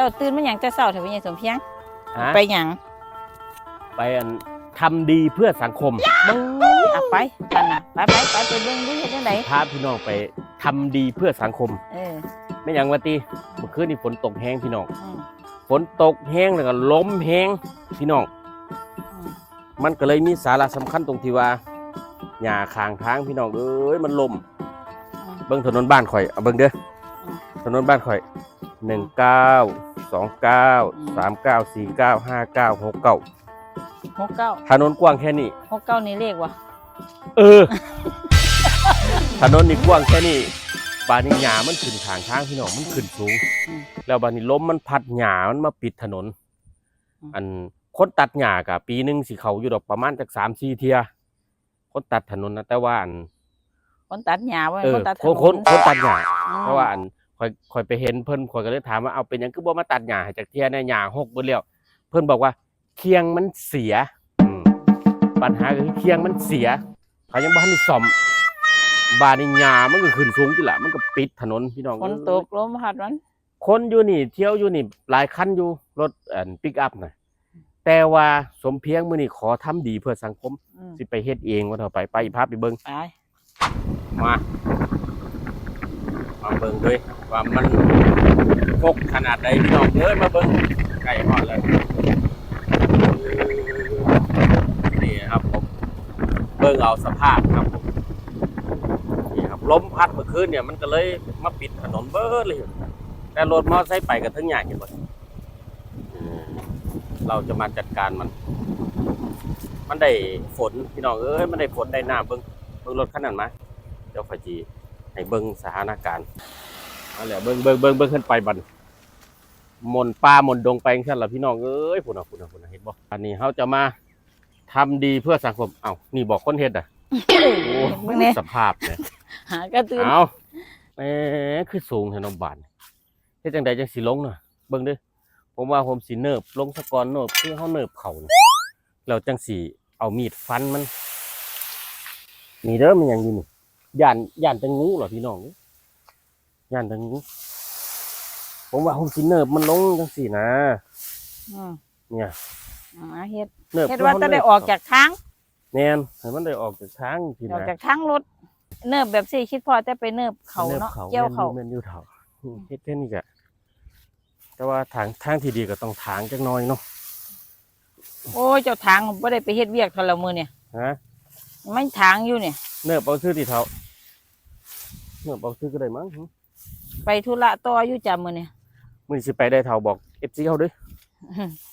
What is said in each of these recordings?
จ้าตื่นมาหยังแต่เช้าเถอะพี่ใหญ่สมเพียง ฮะไปหยังไปอันทำดีเพื่อสังคมเบิ่งอะไปกันน่ะไปไปไปไปเบิ่งดูเฮ็ดจังไดพาพี่น้องไปทำดีเพื่อสังคมเออไม่อย่างว่าตีเมื่อคืนนี่ฝนตกแห้งพี่น้องอืม ฝนตกแห้งแล้วก็ล้มแห้งพี่น้องอืมมันก็เลยมีสาระสำคัญตรงที่ว่าหญ้าข้างทางพี่น้องเอ้ยมันล่ม อืม เบิ่งถนนบ้านข่อยเอาเบิ่งเด้ออม ถนนบ้านข่อยหนึ่งเก้า สองเก้าสามเก้าสี่เก้าห้าเก้าหกเก้าหกเก้าถนนกว้างแค่นี้ หกเก้านี่เลขวะเออ ถนนนี่กว้างแค่นี้บานนี้หญ้ามันขึ้นทางทางพี่น้องมันขึ้นสูงอืมแล้วบานนี้ล้มมันพัดหญ้ามันมาปิดถนนอืมอันคนตัดหญ้ากะปีหนึงสิเขาอยู่ดอกประมาณจากสามสี่เทีย คนตัดถนนนะแต่ว่าอันคนตัดหญ้าไว้เอคอนตัดถคนนคนคนตัดหญ้าอืมเพราะว่าอัน คอยคอยไปเห็นเพิ่นคอยก็เลยถามว่าเอาเป็นหยังคือบ่มาตัดหญ้าให้จากเทียเนี่ยหญ้าหกเบิดแล้วเพิ่นบอกว่าเคียงมันเสียอืมปัญหาก็คือเคียงมันเสียเขายังบ่ทันได้ซ่อมบานนี้หญ้ามันก็ขึ้นสูงจิละมันก็ปิดถนนพี่น้อง ฝนตกลมพัดมันคนอยู่นี่เที่ยวอยู่นี่หลายคันอยู่รถอันปิกอัพน่ะแต่ว่าสมเพียงมื้อนี้ขอทำดีเพื่อสังคม อืมสิไปเฮ็ดเองว่าเถอะไปไปพาไปเบิ่งไป มา มาเบิ่งด้วยว่ามันพกขนาดใดพี่น้องเอ้ยมาเบิ่งใกล้ฮอดเลยนี่ครับผมเบิ่งเอาสภาพครับผมนี่ครับล้มพัดเมื่อคืนเนี่ยมันก็เลยมาปิดถนนเบิดเลย แต่รถมอเตอร์ไซค์ไปกับทั้งอย่างเห็นหมดเราจะมาจัดการมัน มันได้ฝนพี่น้องเอ้ยมันได้ฝนได้น้ำเบิ่งเบิ่งรถคันนั้นมเดี๋ยวขอยจี ให้เบิ่งสถานการณ์เอาแหละเบิ่งเบิ่งเบิ่งเบิ่งขึ้นไปบัดมนต์ป่ามนต์ดงไปจังซั่นล่ะพี่น้องเอ้ยพุ่นน่ะพุ่นน่ะพุ่นน่ะเห็นบ่อันนี้เฮาจะมาทำดีเพื่อสังคมเอ้านี่บอกคนเฮ็ดอะโอ้เบิ่งแหน่สภาพเนี่ยหากระตื่นเอาแหมคือสูงแถวน้องบานเฮ็ดจังใดจังสิลงน่ะเบิ่งเด้อผมว่าผมสิเนิบลงสะกอนเนิบคือเฮาเนิบเขาน่ะแล้วจังสิเอามีดฟันมันนี่เด้อมันหยังอยู่นี่ ย่านย่านจังงูเหรอพี่น้องย่านจังงูผมว่าผมสิเนิบมันลงจังสินะอืมเนี่ยอ่าเฮ็ดเนิบเฮ็ดว่าจะได้ออกจากทางแน่นให้มันได้ออกจากทางพี่ออกนะจากทางรถ เนิบแบบสี่คิดพอแต่ไปเนิบเขาเนาะเกี่ยวเขาแม่นอยู่เถาอืมเฮ็ดแค่นี้กะแต่ว่าทางทางที่ดีก็ต้องทางจักหน่อยเนาะโอ้ยเจ้าทางผมบ่ได้ไปเฮ็ดเวียกเท่าละมือเนี่ยฮะ ไม่ทางอยู่เนี่ย เนิบเอาซื้อที่เถาเนิบเอาซื้อก็ได้มั้งหึไปธุระต่ออยู่จำมือเนี่ยมื้อนี้สิไปได้เถาบอก FC เฮาเด้อ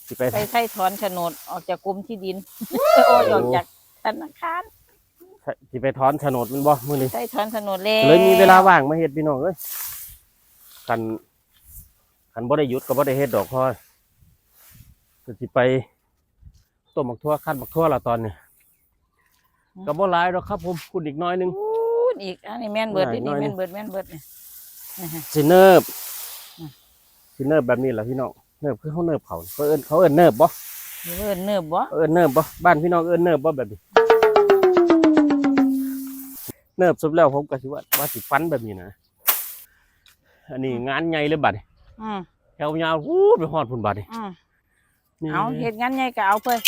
สิไปไปไถ่ถอนโฉนดออกจากกรมที่ดินโอ้ยออกจากธนาคารสิไปถอนโฉนดมันบ่มื้อนี้ไถ่ถอนโฉนดแล้วเลยมีเวลาว่างมาเฮ็ดพี่น้องเอ้ยคันคันบ่ได้หยุดก็บ่ได้เฮ็ดดอกพอก็สิไปต้มบักทั่วคั้นบักทั่วละตอนนี้ ก็บ่หลายดอกครับผมคุณอีกหน้อยหนึงพูดอีกอันนี้แม่นเบิดหน่นี่อยหน่อยแม่นเบิดแม่นเบิดเนี่ยนะฮะสิเนิบอืมสิเนิบแบบนี้แหละพี่น้องเนิบคือเขาเนิบเขาเขาเอิ้นเขาเอิ้นเนิบบ่นี่เอิ้นเนิบบ่เขาเอิ้นเนิบบ่บ้านพี่น้องเอิ้นเนิบบ่แบบนี้เนิบสุดแล้วผมก็สิว่าว่าสิฟันแบบนี้นะอันนี้งานใหญ่เลยบัดนี้อืมแถวยาวฮู้ไปฮอดพุ่นบัดนี้อืมนี่เอาเฮ็ดงานใหญ่ก็เอาเพิ่น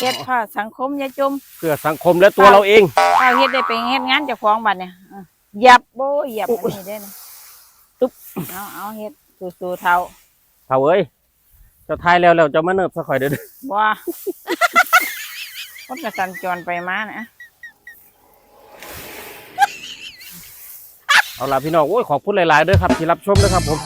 เฮ็ดเพื่อสังคมอย่าจมเพื่อสังคมและตัวเราเองเอาเฮ็ดได้ไปเฮ็ดงานเจ้าของบัดเนี่ยอะเหยียบโบเหยียบอันนี้ได้นะตุ๊บเอาเอาเฮ็ดสู้ๆเท่าเท่าเอ้ยเจะทายแล้วแล้วเจะมาเนิบซะข่อยเด้อบ่คนก็สัญจรไปมานะเอาล่ะพี่น้องโอ้ยขอบคุณหลายๆเด้อครับที่รับชมนะครับผม